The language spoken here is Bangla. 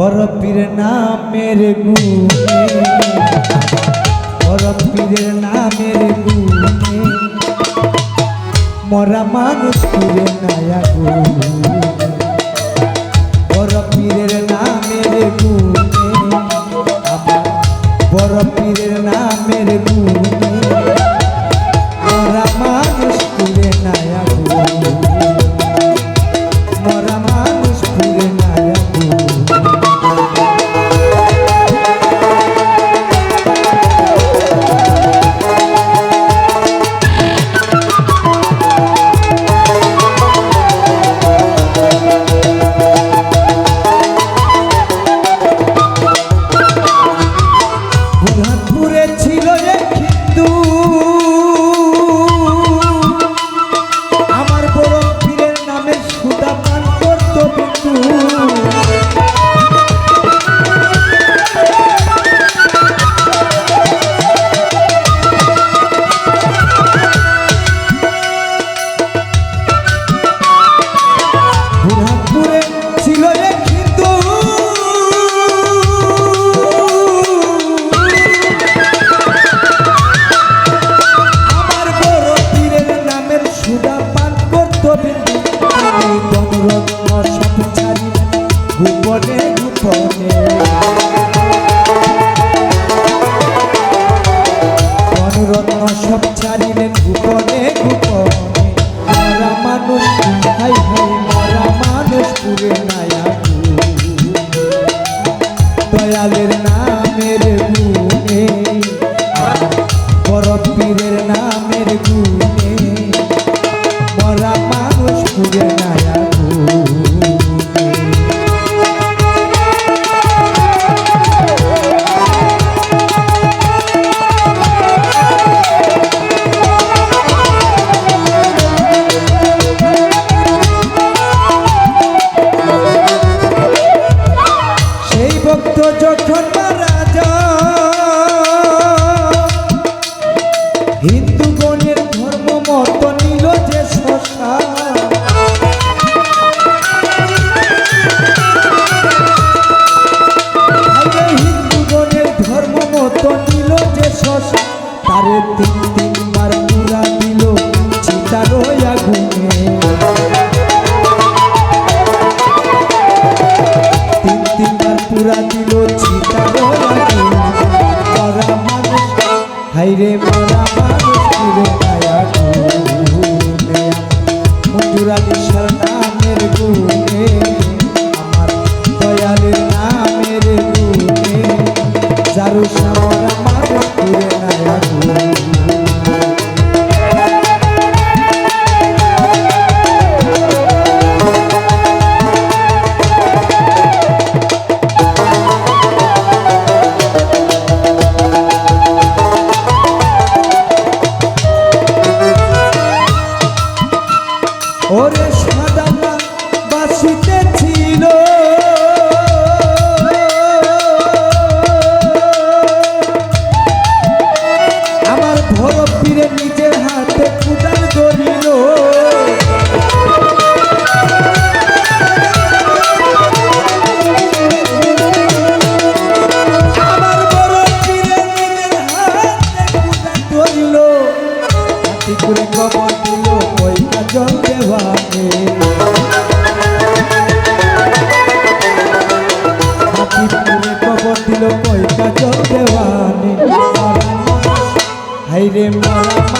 বড় পীর নামের গুণে বড় পীর নামের গুণে মরা মানুষ পীর নায়া গোপনে গোপনে মনোরত্ন সব ছাড়িলেন গোপনে গোপনে মারা মানুষ মানুষ পুরে না। রে মোরা মানুষ রে মায়া গুনে মঞ্জুরালি সরনামের ওরে বাসিতে ছিল। আমার ভরব পীরে নিজের হাতে কুটার ধরিল করে কবর দিল, পয়লা জল রে মা